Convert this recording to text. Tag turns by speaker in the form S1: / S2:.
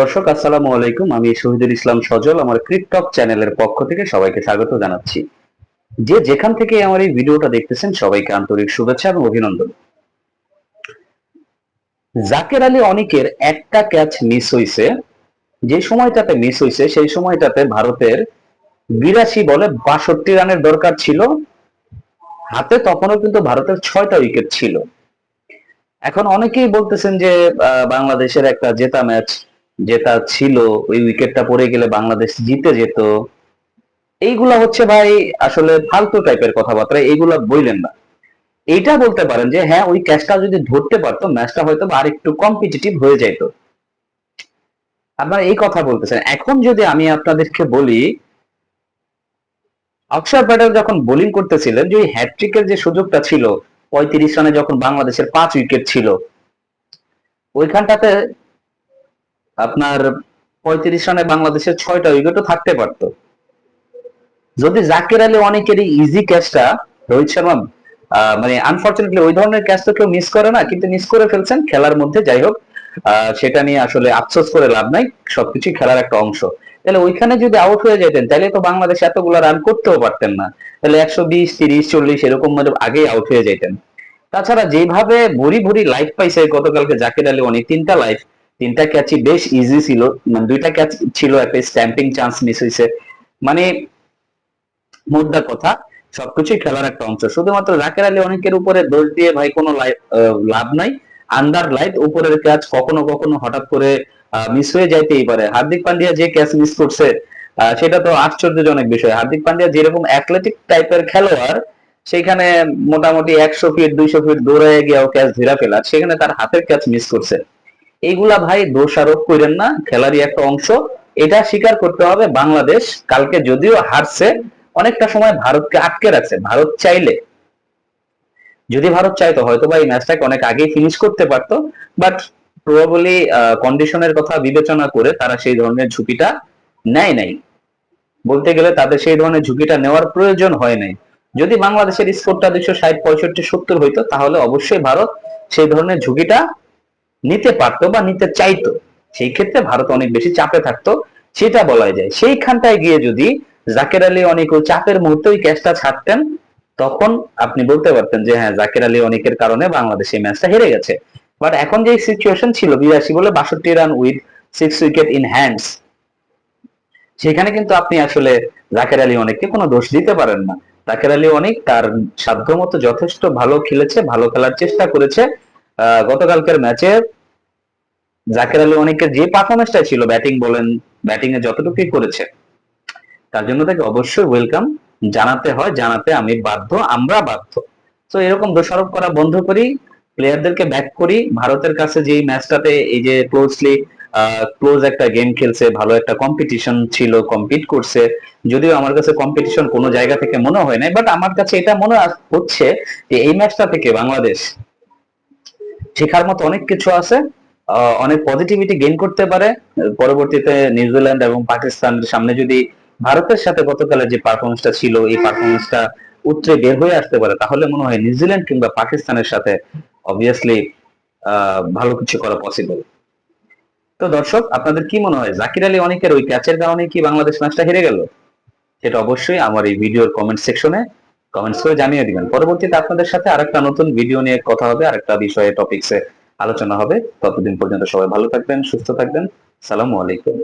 S1: দর্শক, আসসালামু আলাইকুম। আমি শহীদুল ইসলাম সজল, আমার ক্রিকটক চ্যানেলের পক্ষ থেকে সবাইকে স্বাগত জানাচ্ছি। যে যেখান থেকে আমার এই ভিডিওটা দেখতেছেন, সবাইকে আন্তরিক শুভেচ্ছা এবং অভিনন্দন। জাকের আলী অনেকের একটা ক্যাচ মিস হইছে। যে সময়টাতে মিস হইছে, সেই সময়টাতে ভারতের বিরাশি বলে বাষট্টি রানের দরকার ছিল। হাতে তখনও কিন্তু ভারতের ছয়টা উইকেট ছিল। এখন অনেকেই বলতেছেন যে বাংলাদেশের একটা জেতা ম্যাচ যেটা ছিল, ওই উইকেটটা পড়ে গেলে বাংলাদেশ জিতে যেত। এইগুলা হচ্ছে ভাই আসলে ফালতু টাইপের কথাবার্তা, এইগুলা বললেন না। এইটা বলতে পারেন যে হ্যাঁ ওই ক্যাচটা যদি ধরতে পারতো ম্যাচটা হয়তো বা আরেকটু কম্পিটিটিভ হয়ে যেত। আপনারা এই কথা বলতেছেন। এখন যদি আমি আপনাদেরকে বলি, অক্ষর প্যাটেল যখন বোলিং করতেছিলেন, যে ওই হ্যাট্রিকের যে সুযোগটা ছিল, পঁয়ত্রিশ রানে যখন বাংলাদেশের পাঁচ উইকেট ছিল, ওইখানটাতে আপনার পঁয়ত্রিশ রানে বাংলাদেশের ছয়টা উইকেটও থাকতে পারতো। যদি জাকির আলী অনেকেরই ইজি ক্যাচটা রোহিত শর্মা মানে আনফর্চুনেটলি ওই ধরনের ক্যাচ তো কেউ মিস করে না, কিন্তু মিস করে ফেলছেন খেলার মধ্যে, যাই হোক সেটা নিয়ে আসলে আফসোস করে লাভ নাই সবকিছুই খেলার একটা অংশ। তাহলে ওইখানে যদি আউট হয়ে যেতেন, তাহলে তো বাংলাদেশ এতগুলো রান করতেও পারতেন না। তাহলে একশো বিশ, তিরিশ, চল্লিশ এরকম মানে আগেই আউট হয়ে যেতেন। তাছাড়া যেভাবে ভরি ভরি লাইফ পাইছে, গতকালকে জাকির আলী অনেক তিনটা লাইফ তিনটা ক্যাচই বেশ ইজি ছিল মানে দুইটা ক্যাচ ছিল, একটা স্ট্যাম্পিং চান্স মিস হয়েছে মানে মোদ্দা কথা, সবকিছুই খেলার একটা অংশ। শুধুমাত্র জাকের আলী অনেকের উপরে দোষ দিয়ে ভাই কোনো লাভ নাই। আন্ডার লাইট উপরের ক্যাচ কখনো কখনো হঠাৎ করে মিস হয়ে যাইতেই পারে। হার্দিক পান্ডিয়া যে ক্যাচ মিস করছে সেটা তো আশ্চর্যজনক বিষয়। হার্দিক পান্ডিয়া যেরকম অ্যাথলেটিক টাইপের খেলোয়াড় সেখানে মোটামুটি একশো ফিট দুইশো ফিট দৌড়ে গিয়েও ক্যাচ ধীরা ফেলার সেখানে তার হাতের ক্যাচ মিস করছে। এইগুলা ভাই দোষারোপ করেন না, খেলারই একটা অংশ। এটা স্বীকার করতে হবে বাংলাদেশ কালকে যদিও হারছে, অনেকটা সময় ভারতকে আটকে রাখছে। ভারত চাইলে, যদি ভারত চাইতো, হয়তো বা এই ম্যাচটাকে অনেক আগেই ফিনিশ করতে পারতো বাট প্রবাবলি কন্ডিশনের কথা বিবেচনা করে তারা সেই ধরনের ঝুঁকিটা নেয় নাই। বলতে গেলে তাদের সেই ধরনের ঝুঁকিটা নেওয়ার প্রয়োজন হয় নাই। যদি বাংলাদেশের স্কোরটা দুশো ষাট, পঁয়ষট্টি, সত্তর হইতো, তাহলে অবশ্যই ভারত সেই ধরনের ঝুঁকিটা নিতে পারতো বা নিতে চাইতো। সেই ক্ষেত্রে ভারত অনেক বেশি চাপে থাকতো, সেটা বলা যায়। সেইখানটায় গিয়ে যদি জাকের আলী অনেক ওই চাপের মুহূর্তে ওই ক্যাচটা ছাড়তেন, তখন আপনি বলতে পারতেন যে হ্যাঁ জাকের আলী অনেকের কারণে বাংলাদেশ এই ম্যাচটা হেরে গেছে। বাট এখন যে সিচুয়েশন ছিল, বিরাশি বলে বাষট্টি run with six wicket in hands সেখানে কিন্তু আপনি আসলে জাকের আলী অনেককে কোনো দোষ দিতে পারেন না। জাকের আলী অনেক তার সাধ্যমতো যথেষ্ট ভালো খেলেছে, ভালো খেলার চেষ্টা করেছে। গতকালকের ম্যাচে জাকের আলী অনেকের যে পারফরমেন্সটা ছিল ব্যাটিং বলেন ব্যাটিং এ যতটুকুই করেছে, তার জন্য তাকে অবশ্যই ওয়েলকাম জানাতে হয়, জানাতে আমি বাধ্য, আমরা বাধ্য। তো এরকম দোষারোপ করা বন্ধ করি প্লেয়ারদেরকে ব্যাক করি। ভারতের কাছে যে ম্যাচটাতে এই যে ক্লোজলি ক্লোজ একটা গেম খেলছে, ভালো একটা কম্পিটিশন ছিল কম্পিট করছে, যদিও আমার কাছে কম্পিটিশন কোনো জায়গা থেকে মনে হয় নাই বাট আমার কাছে এটা মনে হচ্ছে যে এই ম্যাচটা থেকে বাংলাদেশ শেখার মতো অনেক কিছু আছে অনেক পজিটিভিটি গেইন করতে পারে। পরবর্তীতে নিউজিল্যান্ড এবং পাকিস্তানের সামনে যদি ভারতের সাথে গতকালের যে পারফরমেন্সটা ছিল এই পারফরমেন্সটা উতরে বের হয়ে আসতে পারে তাহলে মনে হয় নিউজিল্যান্ড কিংবা পাকিস্তানের সাথে অবভিয়াসলি ভালো কিছু করা পসিবল তো দর্শক আপনাদের কি মনে হয়? জাকির আলী অনেকের ওই ক্যাচের কারণে কি বাংলাদেশ ম্যাচটা হেরে গেল? সেটা অবশ্যই আমার এই ভিডিওর কমেন্ট সেকশনে কমেন্টস করে জানিয়ে দিবেন। পরবর্তীতে আপনাদের সাথে আরেকটা নতুন ভিডিও নিয়ে কথা হবে, আরেকটা বিষয়ে টপিকসে আলোচনা হবে। ততদিন পর্যন্ত সবাই ভালো থাকবেন, সুস্থ থাকবেন। সালামু আলাইকুম।